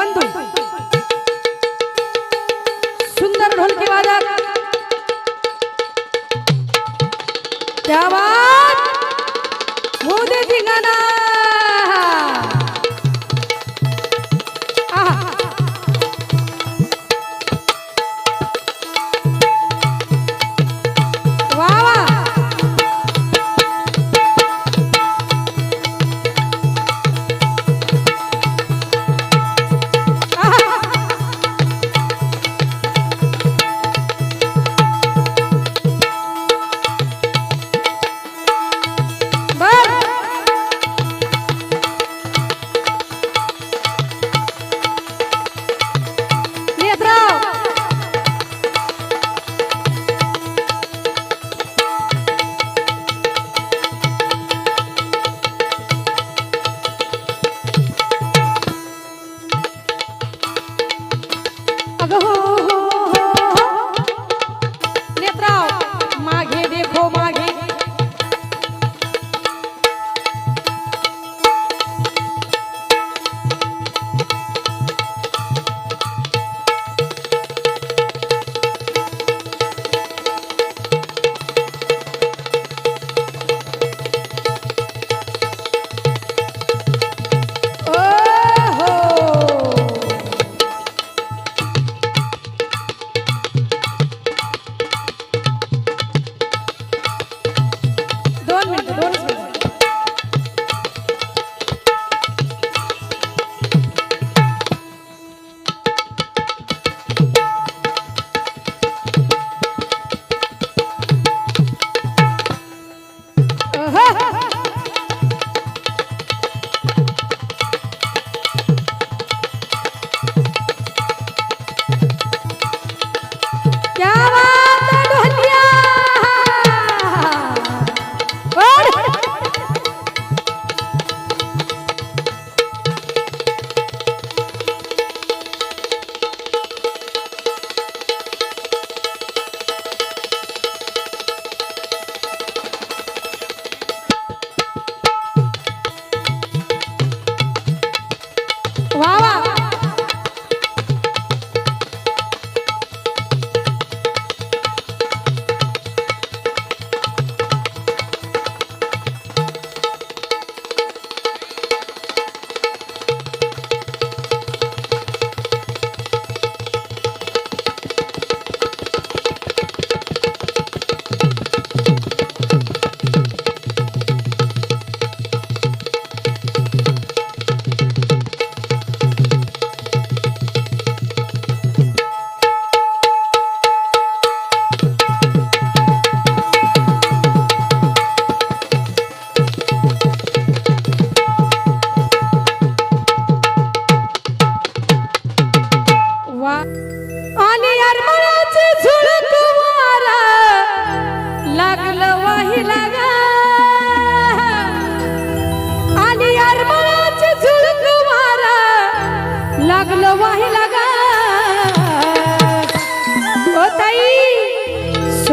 关对。队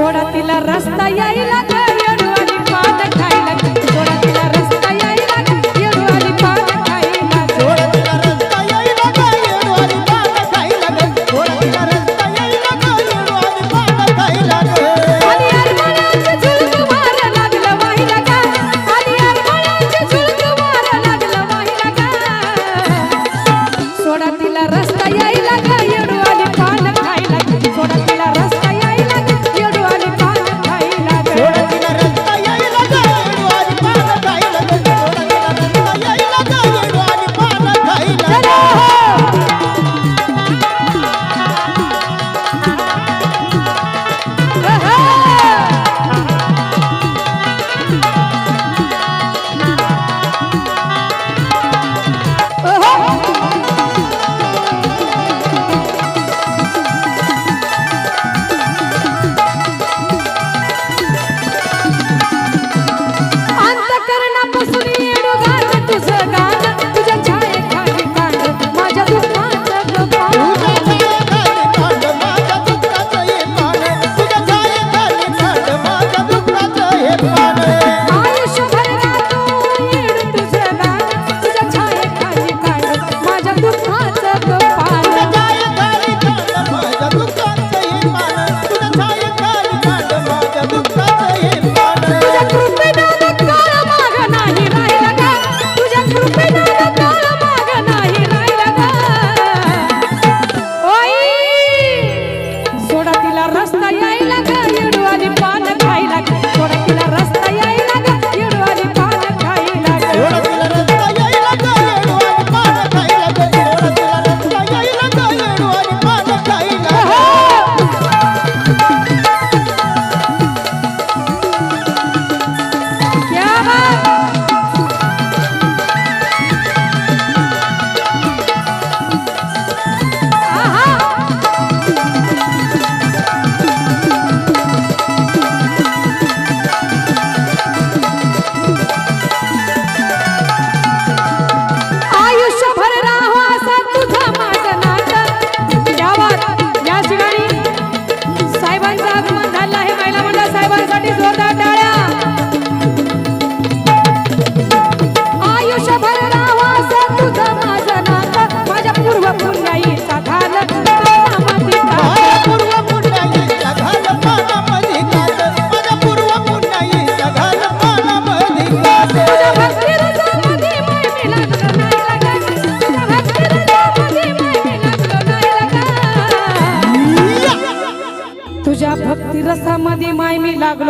घोडा तिला रस्ता यायला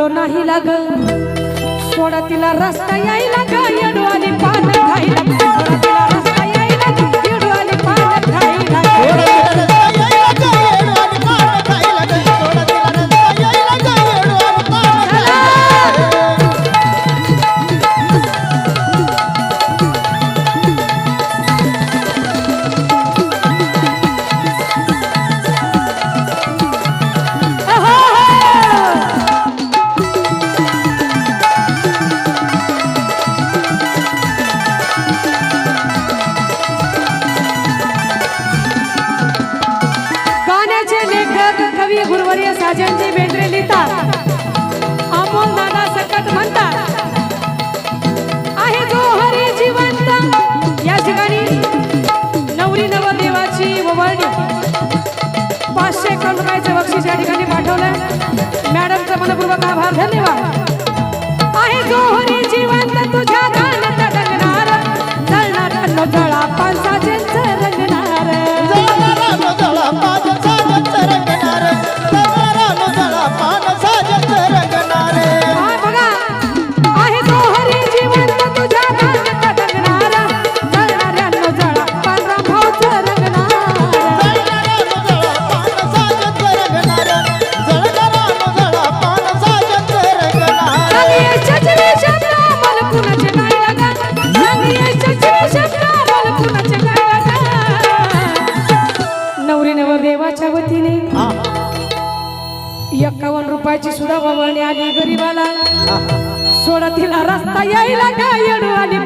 लागलो नाही लाग सोडा तिला रस्ता यायला ग आणि पान खायला लेखक गुरुवर्य साजनजी बेंद्रे लिहितात. अमोल दादा सकट म्हणतात आहे जो हरी जिवंत या ठिकाणी नवरी नवदेवाची वळणी पाचशे एकावन्न रुपयाचं बक्षीस या ठिकाणी पाठवलं मॅडमचा मनपूर्वक आभार धन्यवाद. आहे जो हरी एक्कावन्न रुपयाची सुद्धा वळणी आली गरीबाला हा. सोडा तिला रस्ता यायला काय आणि